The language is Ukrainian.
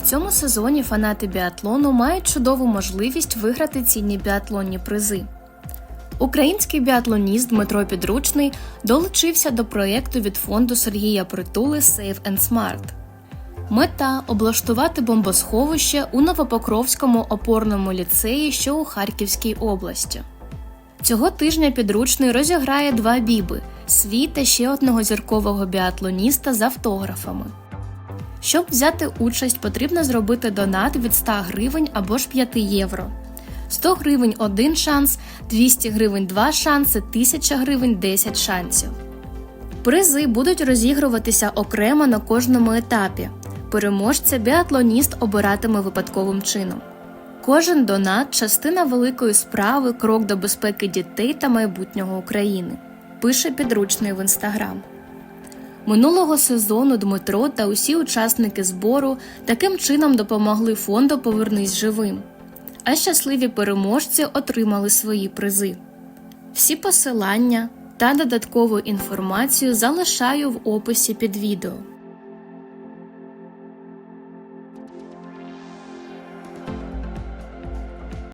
В цьому сезоні фанати біатлону мають чудову можливість виграти цінні біатлонні призи. Український біатлоніст Дмитро Підручний долучився до проєкту від фонду Сергія Притули Safe and Smart. Мета облаштувати бомбосховище у Новопокровському опорному ліцеї, що у Харківській області. Цього тижня підручний розіграє два біби свій та ще одного зіркового біатлоніста з автографами. Щоб взяти участь, потрібно зробити донат від 100 гривень або ж 5 євро. 100 гривень один шанс, 200 гривень два шанси, 1000 гривень 10 шансів. Призи будуть розігруватися окремо на кожному етапі. Переможця біатлоніст обиратиме випадковим чином. Кожен донат частина великої справи, крок до безпеки дітей та майбутнього України. Пише підручний в інстаграм. Минулого сезону Дмитро та усі учасники збору таким чином допомогли фонду Повернись живим. А щасливі переможці отримали свої призи. Всі посилання та додаткову інформацію залишаю в описі під відео.